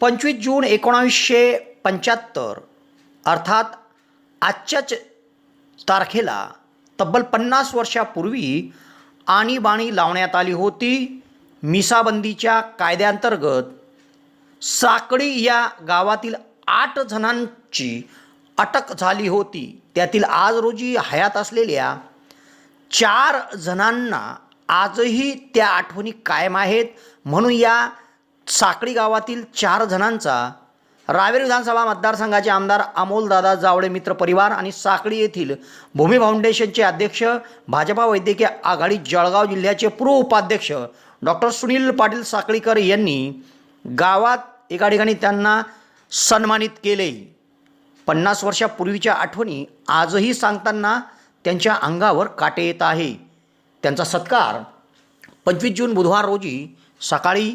पंचवीस जून एकोणावीसशे पंच्याहत्तर अर्थात आजच्याच तारखेला तब्बल पन्नास वर्षापूर्वी आणीबाणी लावण्यात आली होती. मिसाबंदीच्या कायद्याअंतर्गत साकडी या गावातील आठ जणांची अटक झाली होती. त्यातील आज रोजी हयात असलेल्या चार जणांना आजही त्या आठवणी कायम आहेत. म्हणून या साकळी गावातील चार जणांचा रावेर विधानसभा मतदारसंघाचे आमदार अमोलदादा जावळे मित्र परिवार आणि साकळी येथील भूमी फाउंडेशनचे अध्यक्ष भाजपा वैद्यकीय आघाडी जळगाव जिल्ह्याचे पूर्व उपाध्यक्ष डॉक्टर सुनील पाटील साकळीकर यांनी गावात एका ठिकाणी त्यांना सन्मानित केले. पन्नास वर्षापूर्वीच्या आठवणी आजही सांगताना त्यांच्या अंगावर काटे येत आहे. त्यांचा सत्कार पंचवीस जून बुधवार रोजी सकाळी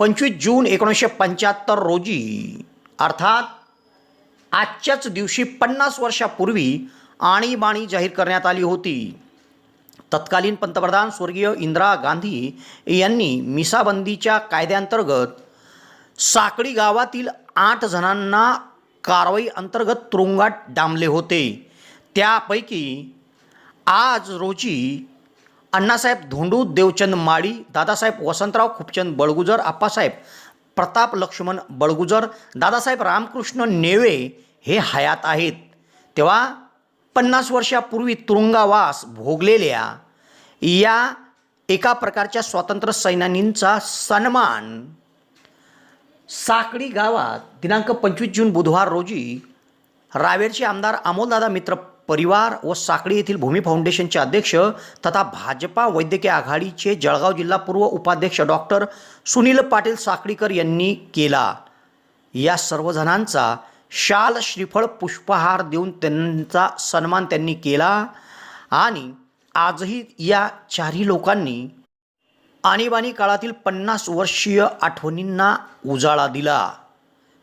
पंचवीस जून एकोणीसशे पंच्याहत्तर रोजी अर्थात आजच्याच दिवशी पन्नास वर्षापूर्वी आणीबाणी जाहीर करण्यात आली होती. तत्कालीन पंतप्रधान स्वर्गीय इंदिरा गांधी यांनी मिसाबंदीच्या कायद्याअंतर्गत साकडी गावातील आठ जणांना कारवाई अंतर्गत तुरुंगात डांबले होते. त्यापैकी आज रोजी अण्णासाहेब धोंडू देवचंद माळी दादासाहेब वसंतराव खुपचंद बळगुजर आप्पासाहेब प्रताप लक्ष्मण बळगुजर दादासाहेब रामकृष्ण नेवे हे हयात आहेत. तेव्हा पन्नास वर्षापूर्वी तुरुंगावास भोगलेल्या या एका प्रकारच्या स्वातंत्र्य सैनानींचा सन्मान साकडी गावात दिनांक पंचवीस जून बुधवार रोजी रावेरचे आमदार अमोलदादा मित्र परिवार व साकळी येथील भूमी फाउंडेशनचे अध्यक्ष तथा भाजपा वैद्यकीय आघाडीचे जळगाव जिल्हा पूर्व उपाध्यक्ष डॉक्टर सुनील पाटील साखळीकर यांनी केला. या सर्वजणांचा शाल श्रीफळ पुष्पहार देऊन त्यांचा सन्मान त्यांनी केला आणि आजही या चारही लोकांनी आणीबाणी काळातील पन्नास वर्षीय आठवणींना उजाळा दिला.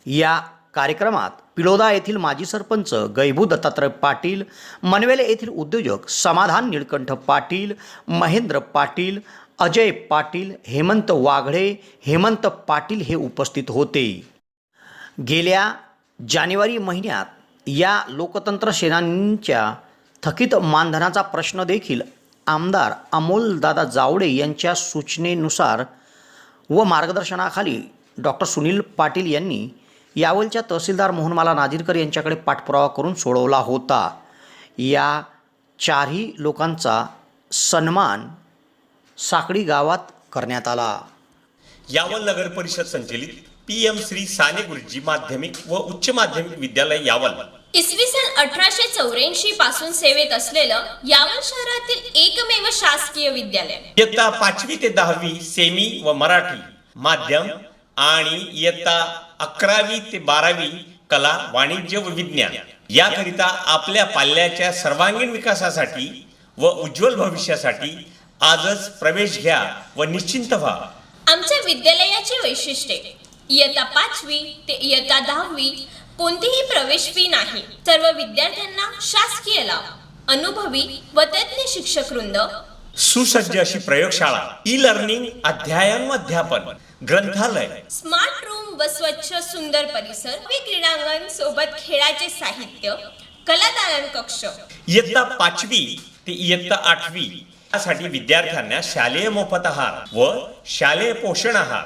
या कार्यक्रमात पिलोदा येथील माजी सरपंच गैभू दत्तात्रय पाटील मनवेले येथील उद्योजक समाधान निळकंठ पाटील महेंद्र पाटील अजय पाटील हेमंत वाघडे हेमंत पाटील हे उपस्थित होते. गेल्या जानेवारी महिन्यात या लोकतंत्र सेनानींच्या थकीत मानधनाचा प्रश्न देखील आमदार अमोलदादा जावडे यांच्या सूचनेनुसार व मार्गदर्शनाखाली डॉक्टर सुनील पाटील यांनी यावलच्या तहसीलदार मोहनमाला नाझीरकर यांच्याकडे पाठपुरावा करून सोडवला होता. या चारही लोकांचा सन्मान साकडी गावात करण्यात आला. यावल नगर परिषद संचलित पी एम श्री साने गुरुजी माध्यमिक व उच्च माध्यमिक विद्यालय यावल. इसवी सन अठराशे चौऱ्याऐंशी पासून सेवेत असलेलं यावल शहरातील एकमेव शासकीय विद्यालय. इयत्ता पाचवी ते दहावी सेमी व मराठी माध्यम आणि इयत्ता अकरावी ते बारावी कला वाणिज्य व विज्ञान. याकरिता आपल्या पाल्याच्या सर्वांगीण विकासासाठी व उज्ज्वल भविष्यासाठी आजच प्रवेश घ्या व निश्चिंत व्हा. आमच्या विद्यालयाची वैशिष्ट्ये इयत्ता पाचवी ते इयत्ता दहावी कोणतीही प्रवेश फी नाही. सर्व विद्यार्थ्यांना शासकीय लाभ अनुभवी व तज्ञ शिक्षक वृंद. सुसज्ज अशी प्रयोगशाळा ई लर्निंग अध्ययन व अध्यापन. ग्रंथालय. स्मार्ट रूम व स्वच्छ सुंदर परिसर व क्रीडांगण सोबत खेळाचे साहित्य कलादालन कक्ष. इयत्ता पाचवी ते इयत्ता आठवी यासाठी विद्यार्थ्यांना शालेय मोफत आहार व शालेय पोषण आहार.